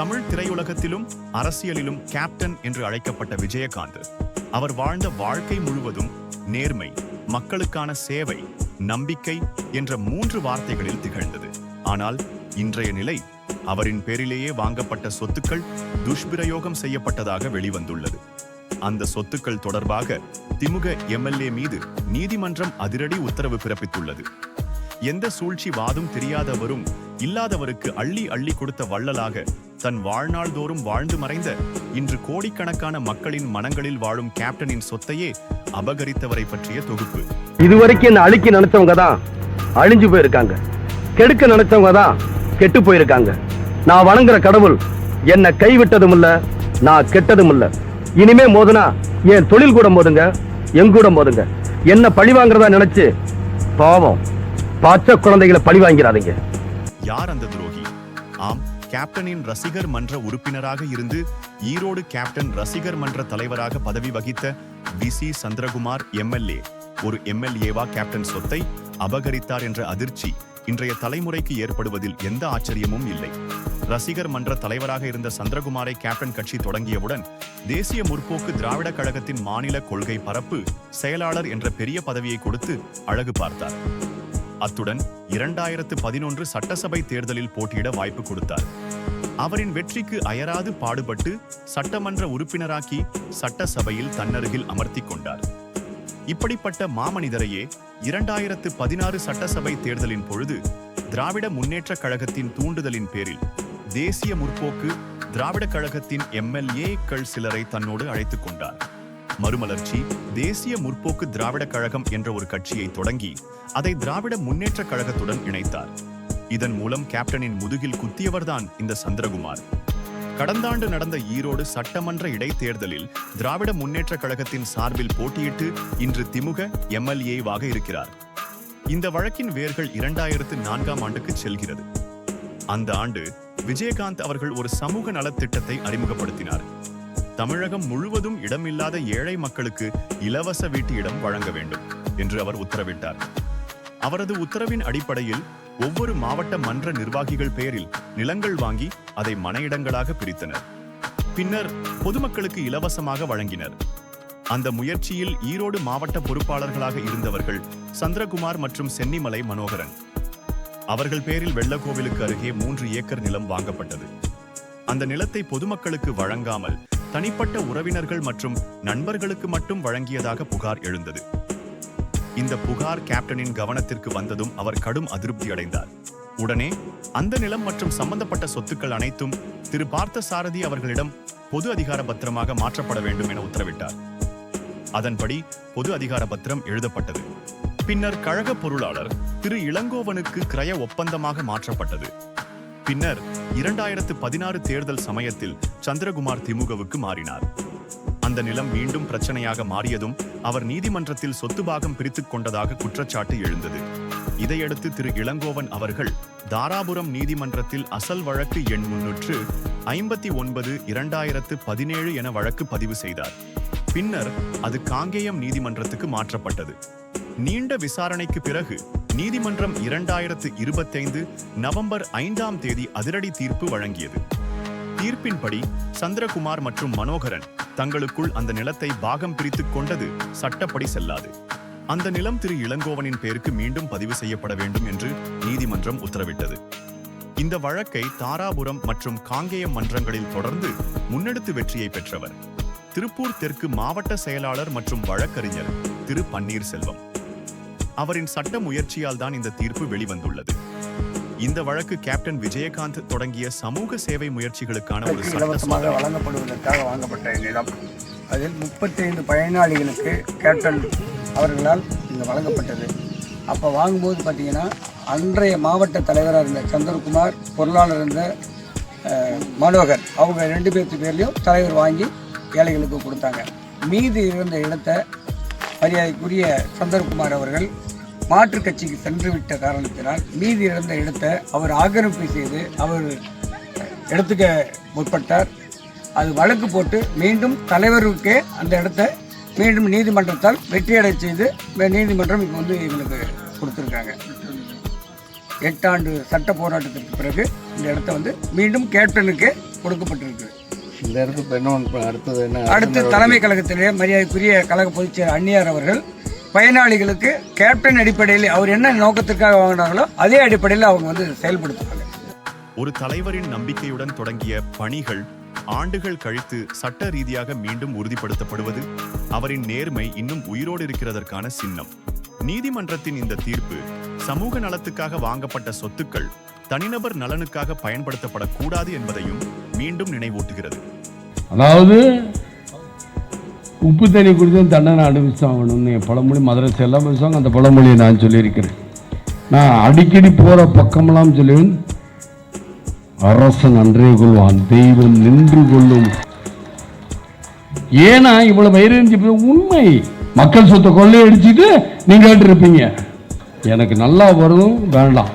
தமிழ் திரையுலகத்திலும் அரசியலிலும் கேப்டன் என்று அழைக்கப்பட்ட விஜயகாந்த் அவர் வாழ்ந்த வாழ்க்கை முழுவதும் நேர்மை மக்களுக்கான சேவை நம்பிக்கை என்ற மூன்று வார்த்தைகளில் திகழ்ந்தது. ஆனால் இன்றைய நிலை அவரின் பேரிலேயே வாங்கப்பட்ட சொத்துக்கள் துஷ்பிரயோகம் செய்யப்பட்டதாக வெளிவந்துள்ளது. அந்த சொத்துக்கள் தொடர்பாக திமுக எம்எல்ஏ மீது நீதிமன்றம் அதிரடி உத்தரவு பிறப்பித்துள்ளது. எந்த சூழ்ச்சி வாதும் தெரியாதவரும் இல்லாதவருக்கு அள்ளி அள்ளி கொடுத்த வள்ளலாக தன் வாழ்நாள் தோறும் வாழ்ந்து மறைந்த இன்று கோடிக்கணக்கான மக்களின் மனங்களில் வாழும் கேப்டனின் சொத்தையே அபகரித்தவரை பற்றிய தொகுப்பு. இதுவரைக்கும் என்ன அழிக்க நினைச்சவங்க தான் அழிஞ்சு போயிருக்காங்க. கெடுக்க நினைச்சவங்க தான் கெட்டு போயிருக்காங்க. நான் வணங்குற கடவுள் என்னை கைவிட்டதும் இல்ல நான் கெட்டதும் இல்ல இனிமே மோதுனா என் தொழில் கூட மோதுங்க என் கூட மோதுங்க. என்ன பழி வாங்குறதா நினைச்சு பாவம். பச்சை குழந்தைகளை பழி வாங்கிறாதீங்க. யார் அந்த துரோகி? ஆம் கேப்டனின் ரசிகர் மன்ற உறுப்பினராக இருந்து ஈரோடு கேப்டன் ரசிகர் மன்ற தலைவராக பதவி வகித்த வி சி சந்திரகுமார் எம்எல்ஏ ஒரு எம்எல்ஏவா கேப்டன் சொத்தை அபகரித்தார் என்ற அதிர்ச்சி இன்றைய தலைமுறைக்கு ஏற்படுவதில் எந்த ஆச்சரியமும் இல்லை. ரசிகர் மன்ற தலைவராக இருந்த சந்திரகுமாரை கேப்டன் கட்சி தொடங்கியவுடன் தேசிய முற்போக்கு திராவிட கழகத்தின் மாநில கொள்கை பரப்பு செயலாளர் என்ற பெரிய பதவியை கொடுத்து அழகு பார்த்தார். அத்துடன் இரண்டாயிரத்து பதினொன்று சட்டசபை தேர்தலில் போட்டியிட வாய்ப்பு கொடுத்தார். அவரின் வெற்றிக்கு அயராது பாடுபட்டு சட்டமன்ற உறுப்பினராக்கி சட்டசபையில் தன்னருகில் அமர்த்திக் கொண்டார். இப்படிப்பட்ட மாமனிதரையே இரண்டாயிரத்து பதினாறு சட்டசபை தேர்தலின் பொழுது திராவிட முன்னேற்றக் கழகத்தின் தூண்டுதலின் பேரில் தேசிய முற்போக்கு திராவிட கழகத்தின் எம்எல்ஏக்கள் சிலரை தன்னோடு அழைத்துக் கொண்டார். மறுமலர்ச்சி தேசிய முற்போக்கு திராவிட கழகம் என்ற ஒரு கட்சியை தொடங்கி அதை திராவிட முன்னேற்ற கழகத்துடன் இணைத்தார். இதன் மூலம் கேப்டனின் முதுகில் குத்தியவர்தான் இந்த சந்திரகுமார். கடந்த ஆண்டு நடந்த ஈரோடு சட்டமன்ற இடைத்தேர்தலில் திராவிட முன்னேற்ற கழகத்தின் சார்பில் போட்டியிட்டு இன்று திமுக எம்எல்ஏவாக இருக்கிறார். இந்த வழக்கின் வேர்கள் இரண்டாயிரத்து நான்காம் ஆண்டுக்கு செல்கிறது. அந்த ஆண்டு விஜயகாந்த் அவர்கள் ஒரு சமூக நலத்திட்டத்தை அறிமுகப்படுத்தினார். தமிழகம் முழுவதும் இடமில்லாத ஏழை மக்களுக்கு இலவச வீட்டு இடம் வழங்க வேண்டும் என்று அவர் உத்தரவிட்டார். அவரது உத்தரவின் அடிப்படையில் ஒவ்வொரு மாவட்ட மன்ற நிர்வாகிகள் பெயரில் நிலங்கள் வாங்கி அதை மனையிடங்களாக பிரித்தனர். பின்னர் பொதுமக்களுக்கு இலவசமாக வழங்கினர். அந்த முயற்சியில் ஈரோடு மாவட்ட பொறுப்பாளர்களாக இருந்தவர்கள் சந்திரகுமார் மற்றும் சென்னிமலை மனோகரன். அவர்கள் பேரில் வெள்ளக்கோவிலுக்கு அருகே மூன்று ஏக்கர் நிலம் வாங்கப்பட்டது. அந்த நிலத்தை பொதுமக்களுக்கு வழங்காமல் தனிப்பட்ட உறவினர்கள் மற்றும் நண்பர்களுக்கு மட்டும் வழங்கியதாக புகார் எழுந்தது. இந்த புகார் கேப்டனின் கவனத்திற்கு வந்ததும் அவர் கடும் அதிருப்தி அடைந்தார். உடனே அந்த நிலம் மற்றும் சம்பந்தப்பட்ட சொத்துக்கள் அனைத்தும் திரு பார்த்த சாரதி அவர்களிடம் பொது அதிகார பத்திரமாக மாற்றப்பட வேண்டும் என உத்தரவிட்டார். அதன்படி பொது அதிகார பத்திரம் எழுதப்பட்டது. பின்னர் கழக பொருளாளர் திரு இளங்கோவனுக்கு கிரய ஒப்பந்தமாக மாற்றப்பட்டது. பின்னர் இரண்டாயிரத்து பதினாறு தேர்தல் சமயத்தில் சந்திரகுமார் திமுகவுக்கு மாறினார். அந்த நிலம் மீண்டும் பிரச்சனையாக மாறியதும் அவர் நீதிமன்றத்தில் சொத்து பாகம் பிரித்துக் கொண்டதாக குற்றச்சாட்டு எழுந்தது. இதையடுத்து திரு இளங்கோவன் அவர்கள் தாராபுரம் நீதிமன்றத்தில் அசல் வழக்கு எண் முன்னூற்று ஐம்பத்தி ஒன்பது இரண்டாயிரத்து பதினேழு என வழக்கு பதிவு செய்தார். பின்னர் அது காங்கேயம் நீதிமன்றத்துக்கு மாற்றப்பட்டது. நீண்ட விசாரணைக்கு பிறகு நீதிமன்றம் இரண்டாயிரத்து இருபத்தைந்து நவம்பர் ஐந்தாம் தேதி அதிரடி தீர்ப்பு வழங்கியது. தீர்ப்பின்படி சந்திரகுமார் மற்றும் மனோகரன் தங்களுக்குள் அந்த நிலத்தை பாகம் பிரித்துக் கொண்டது சட்டப்படி செல்லாது. அந்த நிலம் திரு இளங்கோவனின் பேருக்கு மீண்டும் பதிவு செய்யப்பட வேண்டும் என்று நீதிமன்றம் உத்தரவிட்டது. இந்த வழக்கை தாராபுரம் மற்றும் காங்கேயம் மன்றங்களில் தொடர்ந்து முன்னெடுத்து வெற்றியை பெற்றவர். திருப்பூர் தெற்கு மாவட்ட செயலாளர் மற்றும் வழக்கறிஞர் திரு பன்னீர்செல்வம். அவரின் சட்ட முயற்சியால் தான் இந்த தீர்ப்பு வெளிவந்துள்ளது. இந்த வழக்கு கேப்டன் விஜயகாந்த் தொடங்கிய சமூக சேவை முயற்சிகளுக்கான ஒரு இலவசமாக வழங்கப்படுவதற்காக வாங்கப்பட்ட நிலம். அதில் முப்பத்தைந்து பயனாளிகளுக்கு கேப்டன் அவர்களால் இது வழங்கப்பட்டது. அப்போ வாங்கும்போது பார்த்தீங்கன்னா அன்றைய மாவட்ட தலைவராக இருந்த சந்திரகுமார் பொருளாளர் இருந்த மனோகர் அவங்க ரெண்டு பேர்த்து பேர்லையும் தலைவர் வாங்கி ஏழைகளுக்கு கொடுத்தாங்க. மீதி இருந்த இடத்தை மரியாதைக்குரிய சந்திரகுமார் அவர்கள் மாற்றுக் கட்சிக்கு சென்று விட்ட காரணத்தினால் மீதி இருந்த இடத்தை அவர் ஆக்கிரமிப்பு செய்து அவர் இடத்துக்க முற்பட்டார். அது வழக்கு போட்டு மீண்டும் தலைவருக்கே அந்த இடத்த மீண்டும் நீதிமன்றத்தால் வெற்றியடை செய்து நீதிமன்றம் இப்போ வந்து எங்களுக்கு கொடுத்துருக்காங்க. எட்டாண்டு சட்ட போராட்டத்திற்கு பிறகு இந்த இடத்த வந்து மீண்டும் கேப்டனுக்கு கொடுக்கப்பட்டிருக்கு. இந்த இடத்துக்கு என்ன அடுத்தது என்ன? அடுத்து தலைமை கழகத்திலே மரியாதைக்குரிய கழக பொதுச் செயலர் அந்நியார் அவர்கள் பயனாளிகளுக்கு கேப்டன் அடிப்படையில் அவர் என்ன நோக்கத்திற்காக வாங்கினாங்களோ அதே அடிப்படையில் அவங்க வந்து செயல்படுத்துவாங்க ஒரு தலைவரின் நம்பிக்கையுடன் தொடங்கிய பணிகள் ஆண்டுகள் கழித்து சட்ட ரீதியாக மீண்டும் உறுதிப்படுத்தப்படுவது அவரின் நேர்மை இன்னும் உயிரோடு இருக்கிறதற்கான சின்னம். நீதிமன்றத்தின் இந்த தீர்ப்பு சமூக நலத்துக்காக வாங்கப்பட்ட சொத்துக்கள் தனிநபர் நலனுக்காக பயன்படுத்தப்படக்கூடாது என்பதையும் மீண்டும் நினைவூட்டுகிறது. அதாவது உப்பு தண்ணி குடிச்சும் தண்டனை அனுபவிச்சாகணும்னு பழமொழி மதுரை எல்லாம் பேசுவாங்க அந்த பழமொழியை நான் சொல்லியிருக்கிறேன். நான் அடிக்கடி போகிற பக்கமெல்லாம் சொல்லுவேன் அரசன் அன்றே கொள்வான் தெய்வம் நின்று கொள்ளும். ஏன்னா இவ்வளவு வைரஞ்சி உண்மை. மக்கள் சொத்தை கொள்ளையடிச்சிட்டு நீங்க இருப்பீங்க எனக்கு நல்லா வரும் வேண்டாம்.